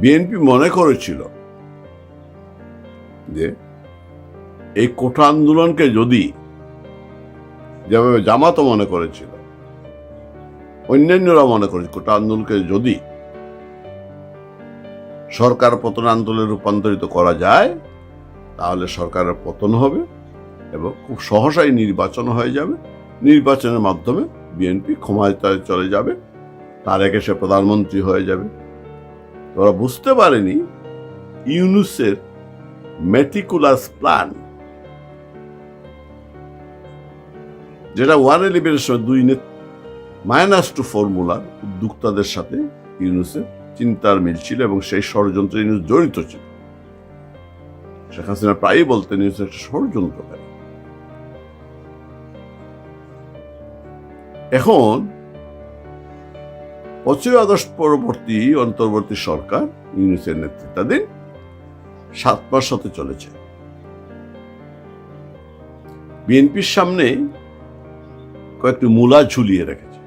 BNP মনে করেছিল যে এই কোটা আন্দোলনকে যদি যেভাবে জামাতও মনে করেছিল অন্যান্যরা মনে করেছে কোটা আন্দোলনকে যদি সরকার পতন আন্দোলনে রূপান্তরিত করা যায়, তাহলে সরকারের পতন হবে এবং খুব সহসাই নির্বাচন হয়ে যাবে। নির্বাচনের মাধ্যমে বিএনপি ক্ষমতায় চলে যাবে, তার একে সে প্রধানমন্ত্রী হয়ে যাবে। ওরা বুঝতে পারেনি, ইউনুসের মেটিকুলাস প্ল্যান। যেটা ওয়ান ইলেভেনের সময় দুই মাইনাস টু ফর্মুলার উদ্যোক্তাদের সাথে ইউনুসের চিন্তার মিল ছিল এবং সেই ষড়যন্ত্রে ইউনুস জড়িত ছিল। শেখ হাসিনা প্রায়ই বলতেন, ইউনুস একটা ষড়যন্ত্রকারী। এখন পঁচিশে আগস্ট পরবর্তী অন্তর্বর্তী সরকার ইউনুসের নেতৃত্বাধীন সাত মাস হতে চলেছে। বিএনপির সামনে কয়েকটি মূলা ঝুলিয়ে রেখেছে।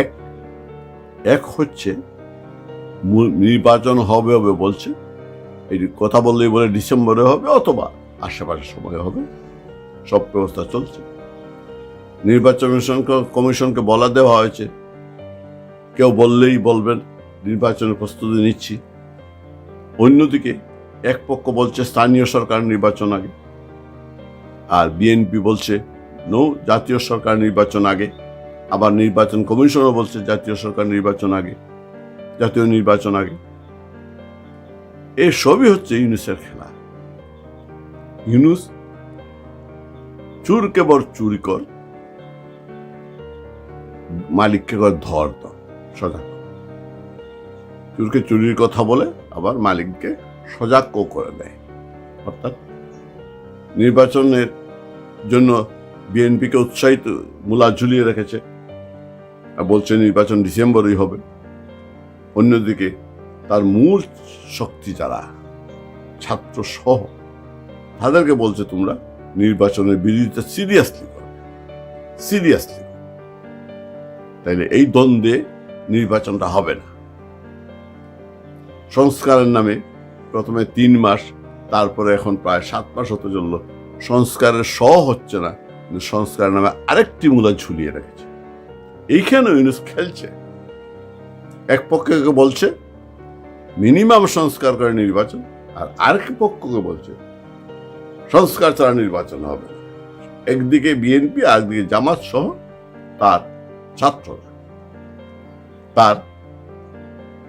এক এক হচ্ছে নির্বাচন হবে হবে বলছে। এই কথা বললেই বলে ডিসেম্বরে হবে অথবা আশেপাশে সময় হবে। সব ব্যবস্থা চলছে। নির্বাচন কমিশনকে বলা দেওয়া হয়েছে। কেউ বললেই বলবেন, নির্বাচনের প্রস্তুতি নিচ্ছি। অন্যদিকে এক পক্ষ বলছে স্থানীয় সরকার নির্বাচন আগে, আর বিএনপি বলছে, নো, জাতীয় সরকার নির্বাচন আগে। আবার নির্বাচন কমিশনও বলছে, জাতীয় সরকার নির্বাচন আগে, জাতীয় নির্বাচন আগে। এই সবই হচ্ছে ইউনুসের খেলা। ইউনুস চুর কেবল চুরি কর, মালিককে কর ধর ধর। সজাগ চুরকে চুরির কথা বলে আবার মালিককে সজাগ করে দেয়। অর্থাৎ নির্বাচনের জন্য বিএনপিকে উৎসাহিত, মূলা ঝুলিয়ে রেখেছে। আর বলছে নির্বাচন ডিসেম্বরেই হবে। অন্যদিকে তার মূল শক্তি যারা, ছাত্র সহ, তাদেরকে বলছে তোমরা নির্বাচনের বিরোধিতা সিরিয়াসলি করবে সিরিয়াসলি তাইলে এই দ্বন্দ্বে নির্বাচনটা হবে না। সংস্কারের নামে প্রথমে তিন মাস, তারপরে এখন প্রায় সাত মাস হতে চলল। সংস্কারের স হচ্ছে না সংস্কারের নামে আরেকটি মূলা ঝুলিয়ে রেখেছে। এইখানে ইউনুস খেলছে। এক পক্ষকে বলছে, মিনিমাম সংস্কার করে নির্বাচন। আর আরেক পক্ষকে বলছে, সংস্কার ছাড়া নির্বাচন হবে একদিকে বিএনপি আর একদিকে জামাত সহ তার ছাত্ররা। তার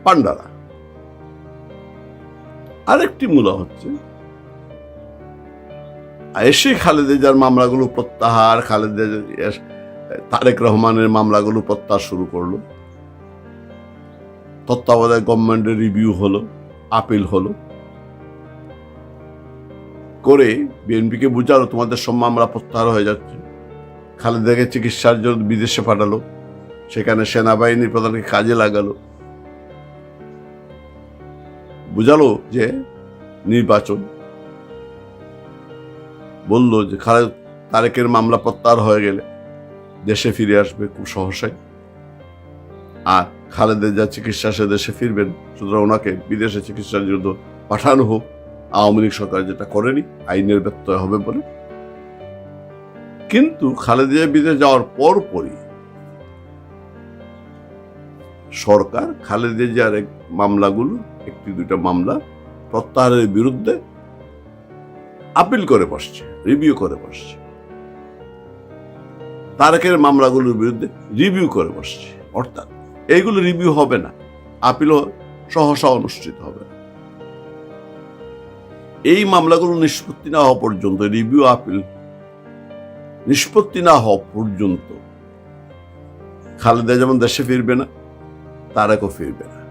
পান্ডারা আরেকটি মূলা হচ্ছে, এসে যার মামলাগুলো প্রত্যাহার, খালেদা তারেক রহমানের মামলাগুলো প্রত্যাহার শুরু করল। তত্ত্বাবধায়ক গভর্নমেন্টের রিভিউ হলো, আপিল হলো। করে বিএনপিকে বুঝালো, তোমাদের সব মামলা প্রত্যাহার হয়ে যাচ্ছে। খালেদাকে চিকিৎসার জন্য বিদেশে পাঠালো। সেখানে সেনাবাহিনী প্রধানকে কাজে লাগালো। বুঝালো যে নির্বাচন। বলল যে খালেদ তারেকের মামলা প্রত্যাহার হয়ে গেলে দেশে ফিরে আসবে খুব সহসাই। আর খালেদের যা চিকিৎসা সে দেশে ফিরবেন, সুতরাং ওনাকে বিদেশে চিকিৎসার জন্য পাঠানো হোক। আওয়ামী লীগ সরকার যেটা করেনি, আইনের ব্যত্যয় হবে বলে। কিন্তু খালেদা বিদেশ যাওয়ার পরপরই সরকার, খালেদা জিয়ার এক মামলাগুলো, একটি দুইটা মামলা প্রত্যাহারের বিরুদ্ধে আপিল করে বসছে রিভিউ করে বসছে। তারেকের মামলাগুলোর বিরুদ্ধে রিভিউ করে বসছে, অর্থাৎ এইগুলো রিভিউ হবে না, আপিলও সহসা অনুষ্ঠিত হবে এই মামলাগুলো নিষ্পত্তি না হওয়া পর্যন্ত রিভিউ আপিল নিষ্পত্তি না হওয়া পর্যন্ত খালেদা যেমন দেশে ফিরবে না তারেকও ফিরবে না।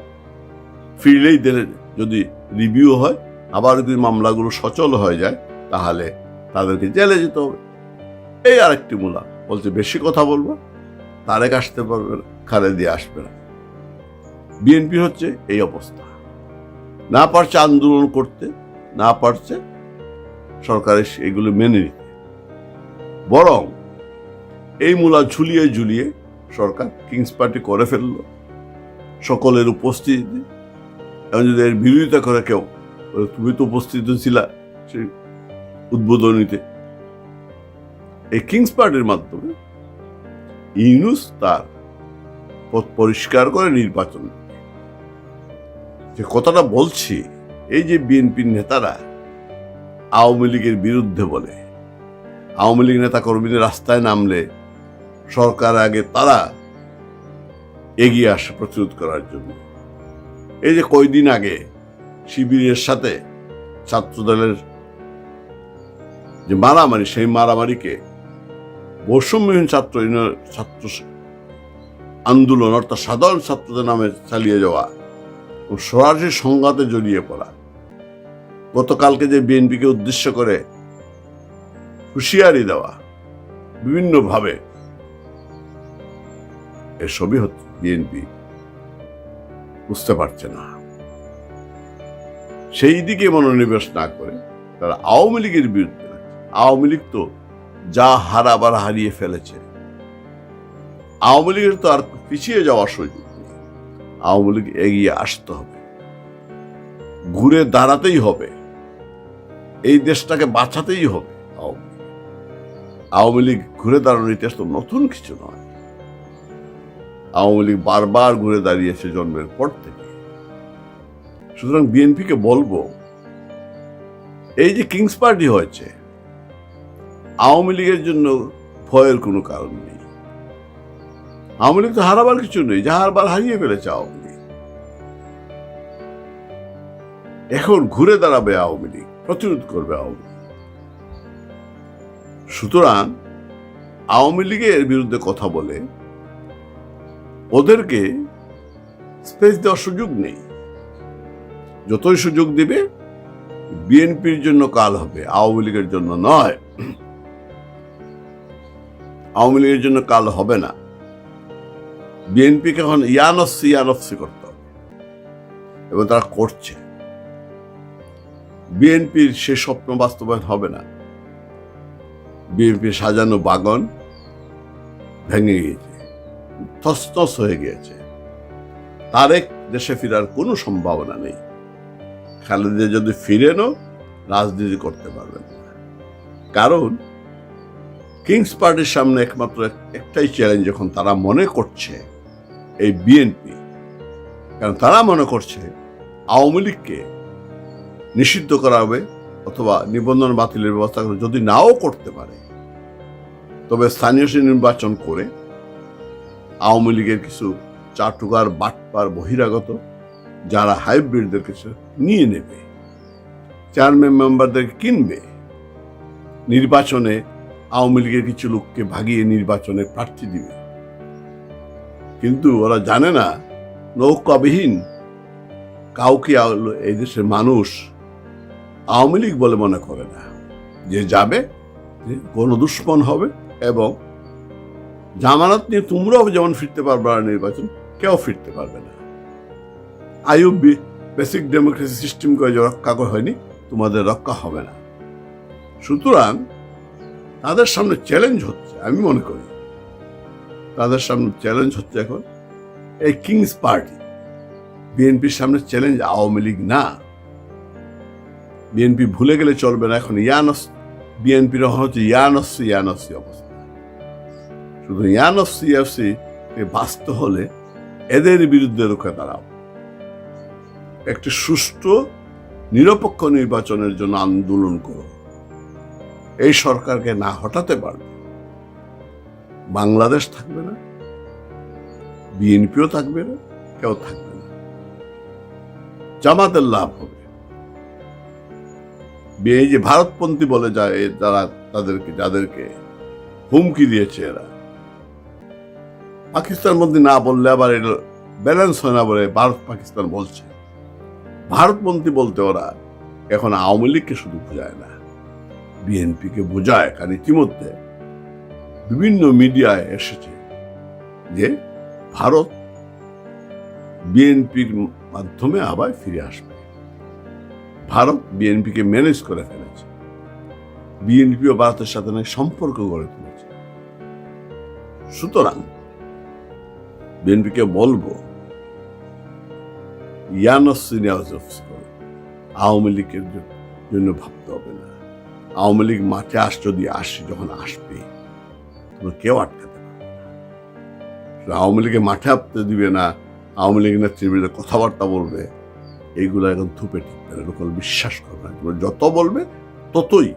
ফিরলেই দিলে যদি রিভিউ হয়, আবার যদি মামলাগুলো সচল হয়ে যায়, তাহলে তাদেরকে জেলে যেতে হবে। এই আরেকটি মূলা। বলছে, বেশি কথা বলব তারেক আসতে পারবে না, খালেদি আসবে না। বিএনপি হচ্ছে এই অবস্থা। না পারছে আন্দোলন করতে, না পারছে সরকারের এগুলো মেনে নিতে। বরং এই মূলা ঝুলিয়ে ঝুলিয়ে সরকার কিংস পার্টি করে ফেলল। সকলের উপস্থিতি। এবং যদি এর বিরোধিতা করে কেউ তুমি তো উপস্থিত ছিলা সেই উদ্বোধনীতে। এই কিংস পার্টির মাধ্যমে ইউনুস তার পথ পরিষ্কার করে নির্বাচন যে কথাটা বলছি, এই যে বিএনপির নেতারা আওয়ামী লীগের বিরুদ্ধে বলে, আওয়ামী লীগ নেতা কর্মীদের রাস্তায় নামলে সরকার আগে তারা এগিয়ে আসে প্রতিরোধ করার জন্য। এই যে কয়দিন আগে শিবিরের সাথে ছাত্রদলের যে মারামারি, সেই মারামারিকে বৈষম্যহীন ছাত্র ছাত্র আন্দোলন অর্থাৎ সাধারণ ছাত্রদের নামে চালিয়ে যাওয়া ও সরাসরি সংঘাতে জড়িয়ে পড়া। গতকালকে যে বিএনপিকে উদ্দেশ্য করে হুঁশিয়ারি দেওয়া, বিভিন্নভাবে এসবই হচ্ছে। বিএনপি বুঝতে পারছে না। সেই দিকে মনোনিবেশ না করে তারা আওয়ামী লীগের বিরুদ্ধে আওয়ামী লীগ তো যা হারাবার হারিয়ে ফেলেছে। আওয়ামী লীগের তো আর পিছিয়ে যাওয়ার সুযোগ নেই। আওয়ামী লীগ এগিয়ে আসতে হবে। ঘুরে দাঁড়াতেই হবে। এই দেশটাকে বাঁচাতেই হবে আওয়ামী লীগ। আওয়ামী লীগ ঘুরে দাঁড়ানোর ইতিহাস তো নতুন কিছু নয়। আওয়ামী লীগ বারবার ঘুরে দাঁড়িয়েছে জন্মের পর থেকে। সুতরাং বিএনপিকে বলব, এই যে কিংস পার্টি হয়েছে, আওয়ামী লীগের জন্য ভয়ের কোনো কারণ নেই। আওয়ামী লীগ তো হারাবার কিছু নেই যা হারবার হারিয়ে ফেলেছে আওয়ামী লীগ। এখন ঘুরে দাঁড়াবে আওয়ামী লীগ, প্রতিরোধ করবে আওয়ামী লীগ। সুতরাং আওয়ামী লীগের বিরুদ্ধে কথা বলে ওদেরকে স্পেস দেওয়ার সুযোগ নেই। যতই সুযোগ দিবে, বিএনপির জন্য কাল হবে, আওয়ামী লীগের জন্য নয়। আওয়ামী লীগের জন্য কাল হবে না। বিএনপিকে এখন ইয়ানসি ইয়ানসি করতে হবে। এবং তারা করছে। বিএনপির সে স্বপ্ন বাস্তবায়ন হবে না। বিএনপির সাজানো বাগন ভেঙে গিয়েছে। তসতস হয়ে গিয়েছে। তারেক দেশে ফেরার কোনো সম্ভাবনা নেই। খালেদা যদি ফিরেনও, রাজনীতি করতে পারবেন কারণ, কিংস পার্টির সামনে একমাত্র একটাই চ্যালেঞ্জ এখন তারা মনে করছে এই বিএনপি, কারণ তারা মনে করছে আওয়ামী লীগকে নিষিদ্ধ করা হবে অথবা নিবন্ধন বাতিলের ব্যবস্থা যদি নাও করতে পারে, তবে স্থানীয় নির্বাচন করে আওয়ামী লীগের কিছু চাটুকার, বাটপার, বহিরাগত যারা হাইব্রিডদের কিছু নিয়ে নেবে, চেয়ারম্যান মেম্বারদেরকে কিনবে। নির্বাচনে আওয়ামী লীগের কিছু লোককে ভাগিয়ে নির্বাচনে প্রার্থী দিবে। কিন্তু ওরা জানে না, নৌকাবিহীন, কাউকে এই দেশের মানুষ আওয়ামী লীগ বলে মনে করে না। যে যাবে, যে গণদুষ্পন হবে এবং জামানত নিয়ে তোমরাও যেমন ফিরতে পারবে না নির্বাচন, কেউ ফিরতে পারবে না। আইউ বেসিক ডেমোক্রেসি সিস্টেম করে যে রক্ষা হয়নি, তোমাদের রক্ষা হবে না। সুতরাং তাদের সামনে চ্যালেঞ্জ হচ্ছে, আমি মনে করি। তাদের সামনে চ্যালেঞ্জ হচ্ছে এখন এই কিংস পার্টি বিএনপির সামনে চ্যালেঞ্জ আওয়ামী লীগ না। বিএনপি ভুলে গেলে চলবে না, এখন ইয়ানস বিএনপির হচ্ছে ইয়ানসি ইয়ানসি অবস্থা। শুধু ইয়ানসি এফসি বাঁচতে হলে এদের বিরুদ্ধে রুখে দাঁড়াও। একটি সুষ্ঠু, নিরপেক্ষ নির্বাচনের জন্য আন্দোলন করো। এই সরকারকে না হটাতে পারবে। বাংলাদেশ থাকবে না, বিএনপিও থাকবে না, কেউ থাকবে না। জামাতের লাভ হবে। এই যে ভারতপন্থী বলে যায় যারা তাদেরকে, যাদেরকে হুমকি দিয়েছে এরা পাকিস্তান মধ্যে না বললে আবার এটা ব্যালেন্স হয় না বলে ভারত পাকিস্তান বলছে। ভারতপন্থী বলতে ওরা এখন আওয়ামী লীগকে শুধু বোঝায় না, বিএনপিকে বোঝায়, কারণ ইতিমধ্যে বিভিন্ন মিডিয়ায় এসেছে যে ভারত বিএনপির মাধ্যমে আবার ফিরে আসবে। ভারত বিএনপিকে ম্যানেজ করে ফেলেছে। বিএনপিও ভারতের সাথে সম্পর্ক গড়ে তুলেছে। সুতরাং বিএনপিকে বলব ইয়ানসিনিয়াস করে আওয়ামী লীগের জন্য ভাবতে হবে না। আওয়ামী লীগ মাঠে আস, যদি আসে, যখন আসবে তোমরা কেউ আটকাতে পারবে আওয়ামী লীগের মাঠে আসতে দিবে না, আওয়ামী লীগ নেত্রীর বিরুদ্ধে কথাবার্তা বলবে এইগুলো এখন থুপে টিকবে না, লোকাল বিশ্বাস করবে না। যত বলবে, ততই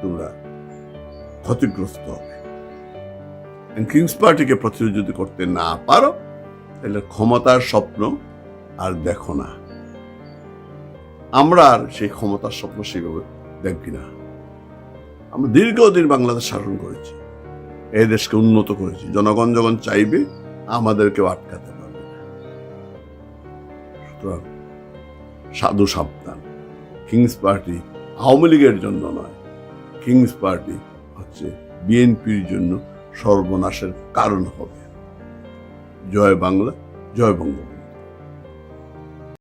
তোমরা ক্ষতিগ্রস্ত হবে। কিংস পার্টিকে প্রতিরোধ যদি করতে না পারো, তাহলে ক্ষমতার স্বপ্ন আর দেখো না। আমরা আর সেই ক্ষমতার স্বপ্ন সেইভাবে দেখি না আমরা দীর্ঘদিন বাংলাদেশ শাসন করেছি। এই দেশকে উন্নত করেছি। জনগণ যখন চাইবে, আমাদেরকেও আটকাতে পারবে সুতরাং সাধু সাবধান। কিংস পার্টি আওয়ামী লীগের জন্য নয়। কিংস পার্টি হচ্ছে বিএনপির জন্য সর্বনাশের কারণ হবে। জয় বাংলা জয় বঙ্গবন্ধু।